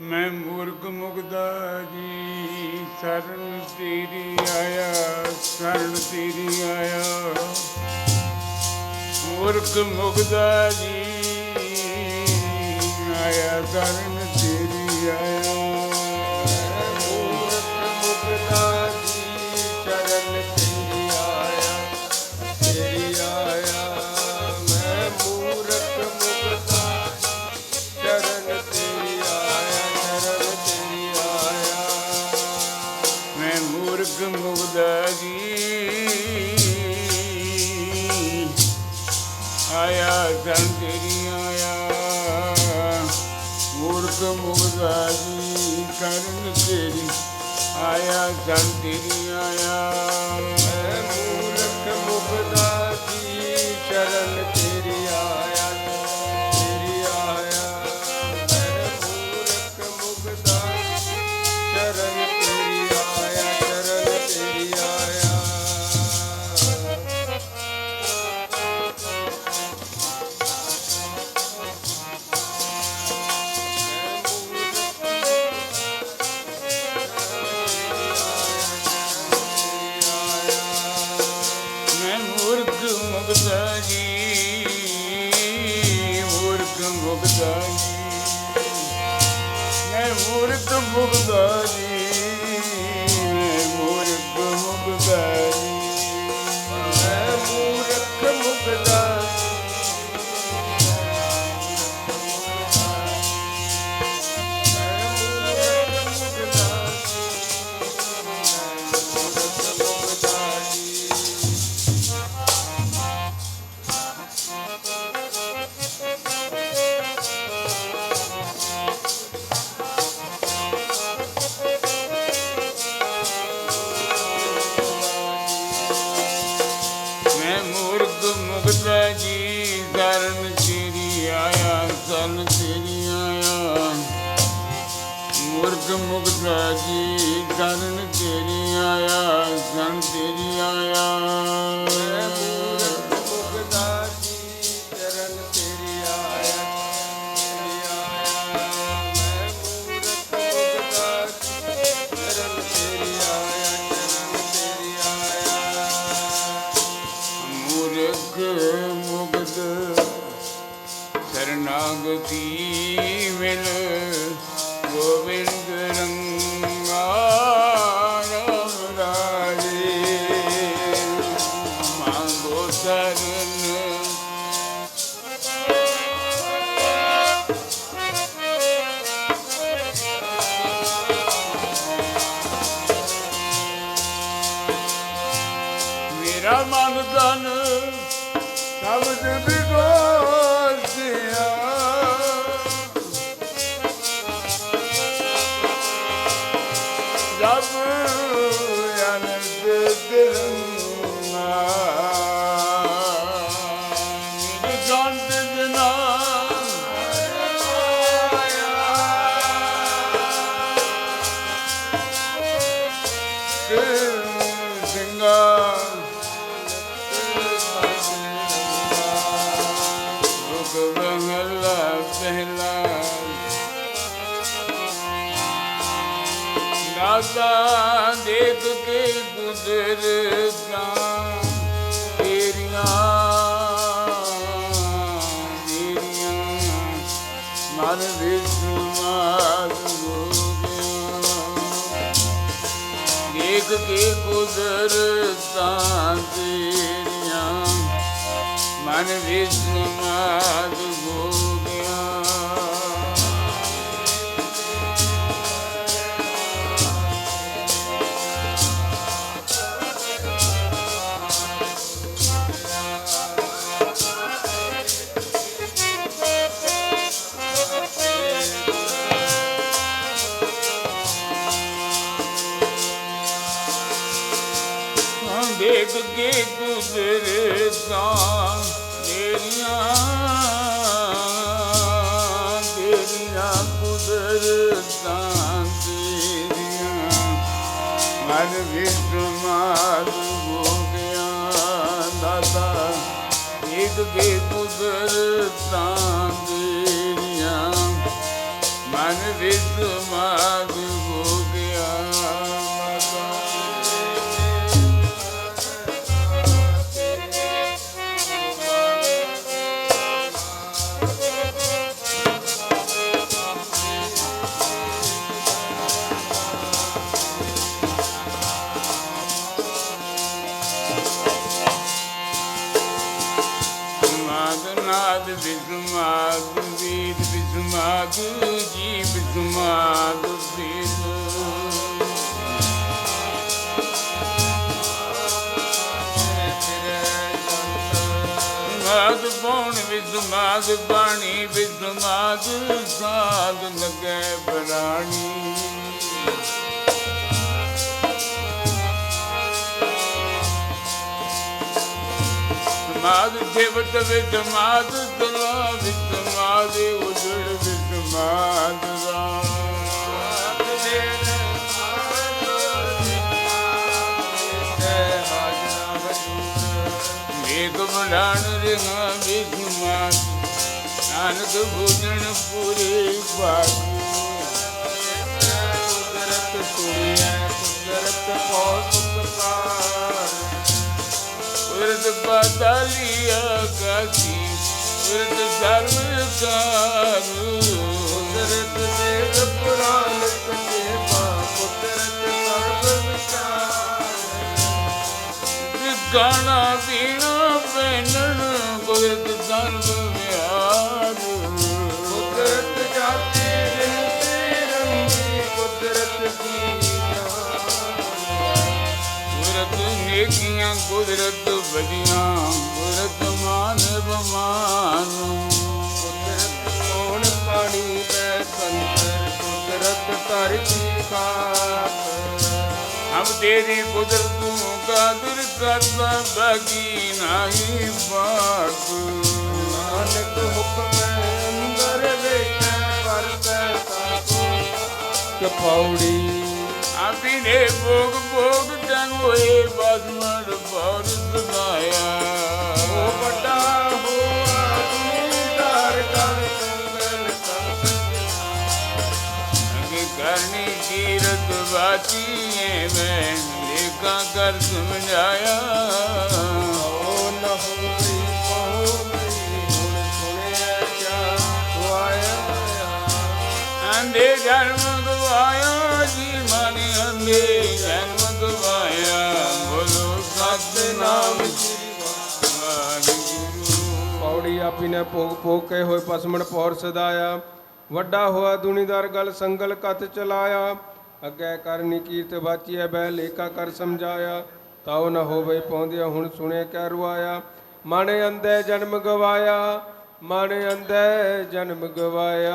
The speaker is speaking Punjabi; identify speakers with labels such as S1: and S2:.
S1: ਮੈਂ ਮੂਰਖ ਮੁਗਦਾ ਜੀ, ਸਰਨ ਤੇਰੀ ਆਇਆ, ਸਰਨ ਤੇਰੀ ਆਇਆ। ਮੂਰਖ ਮੁਗਦਾ ਜੀ, ਆਇਆ, ਸਰਨ ਤੇਰੀ ਆਇਆ।
S2: ਮੂਰਖ ਮੁਕਤਾ ਜੀ, ਸਰਨ ਆਇਆ
S1: ਸਰਨ ਤੇਰੀ ਆਇਆ। ਮੂਰਖ ਮੁਗਦਾ ਜੀ ਕਰਨ ਤੇਰੀ ਆਇਆ ਸਰਨ ਤੇਰੀ ਆਇਆ।
S2: ਮੂਰਖ
S1: ਮੁਗਦਾ ਜੀ ਕਰਨ ਤੇਰੀ ਆਇਆ ਸਨ ਤੇਰੀ ਆਇਆ। ਮਨ ਤਨ ਸ਼ਬਦ ਬਿਗੋਸਿਆ ਜਬ ਅਨੰਦ ਦਿਲਨਾ ਮੇਰੇ ਗੰਦ ਜਨਾ ਸਿੰਘਾ ਦਾਦਾ ਦੇਖ ਕੇ ਗੁਜ਼ਰਦਾ ਤੇਰੀਆਂ ਤੇਰੀਆਂ ਮਨ ਵਿੱਚ ਮਾਰ ਹੋ ਗਿਆ। ਦੇਖ ਕੇ ਗੁਜ਼ਰਦਾ ਤੇਰੀਆਂ, ਮਨ ਵਿੱਚ ਮਾਰ ਗੁਜ਼ਰਦਾ ਤੇਰੀਆਂ ਤੇਰੀਆਂ ਗੁਜ਼ਰਦਾ ਤੇਰੀਆਂ। ਮਨ ਵਿੱਚ ਮਾਰ ਹੋ ਗਿਆ ਦਾਦਾ ਦੇਖ ਕੇ ਗੁਜ਼ਰਦਾ ਤੇਰੀਆਂ। ਮਨ ਵਿੱਚ ਮਾਗ ਵਿਸਮਾਗ ਜੀ ਵਿਸਮਾਗ ਵੀਦ ਮਾਗ ਪੌਣ ਵਿਸਮਾਗ ਬਾਣੀ ਵਿਸਮਾਗ ਸਾਧ ਲਗੇ ਪ੍ਰਾਣੀ ਮਾਦ ਦੇਵਤ ਵਿਦ ਮਾਦ ਤਲਾ ਵਿਦ ਮਾਦ ਬਲਾਣ ਰਹਾ ਵਿਦ ਨਾਨਕ ਬੁਝਣ ਪੂਰੇ ਬਾਗ
S2: ਕੁਦਰਤ ਸੁਣੀਐ ਕੁਦਰਤ ਬਹੁਤ ਸੁਖਕਾਰ
S1: ਉਰਦ ਪਾਤਾਲੀ ਆਕਾਸ਼ੀ ਉਰਦ ਸਰਵ ਕਾਰੂ ਗਾਣਾ ਪੀਣਾ ਪੈਣਨ ਕੁਦਰਤ ਸਰਬ ਵਿਆਰ।
S2: ਕੁਦਰਤ ਜਾਤੀ ਰਿੰ ਤੇ ਰੰਗੀ ਕੁਦਰਤ ਦੀ ਜਾਨ
S1: ਕੁਦਰਤ ਨੇਕੀਆਂ, ਕੁਦਰਤ ਵਧੀਆਂ, ਕੁਦਰਤ ਮਾਨਵ ਮਾਨ।
S2: ਕੁਦਰਤ ਧਰਤੀ ਖਾਤ
S1: ਹਮ ਤੇਰੀ ਕੁਦਰਤ ਕਾਦਰ ਕਰਤਾ ਬਾਕੀ ਨਹੀਂ ਬਾਤ
S2: ਨਾਨਕ ਹੁਕਮ ਅੰਦਰ ਵੇਖੈ ਪਰਤੈ ਸਾਕੋ ਕਪੌੜੀ
S1: ਆਪੀਨੇ ਭੋਗ ਭੋਗ ਟੰਗੋਏ ਬਦਮੜ ਬੌਰ ਸੁਨਾਇਆ
S2: ਉਹ ਵੱਡਾ ਸੁਣਿਆ ਕਿਆ ਸੁਆਇਆ
S1: ਅੰਦੇ ਜਨਮ ਗਵਾਇਆ ਜੀ ਮਨ ਅੰਦੇ ਜਨਮ ਗਵਾਇਆ। ਬੋਲੋ ਸਤਨਾਮ
S2: ਸ੍ਰੀ
S1: ਵਾਹਿਗੁਰੂ
S2: ਪੌੜੀ ਆਪੀ ਨੇ ਭੋਗ ਭੋਗ ਕੇ ਹੋਏ ਪਸਮਣ ਪੌਰ ਸਦਾਇਆ ਵੱਡਾ ਹੋਆ ਦੁਨੀਦਾਰ ਗਲ ਸੰਗਲ ਕਤ ਚਲਾਇਆ। ਅੱਗੇ ਕਰਨੀ ਕੀਰਤ ਬਾਚੀਐ, ਬਹਿ ਲੇਖਾ ਕਰ ਸਮਝਾਇਆ। ਤਾਉ ਨ ਹੋਵੇ ਪਹੁੰਦਿਆ ਹੁਣ ਸੁਣੇ ਕਹਿ ਰੁਆਇਆ। ਮਨ ਅੰਦੇ ਜਨਮ ਗਵਾਇਆ, ਮਨ ਅੰਦੇ ਜਨਮ ਗਵਾਇਆ।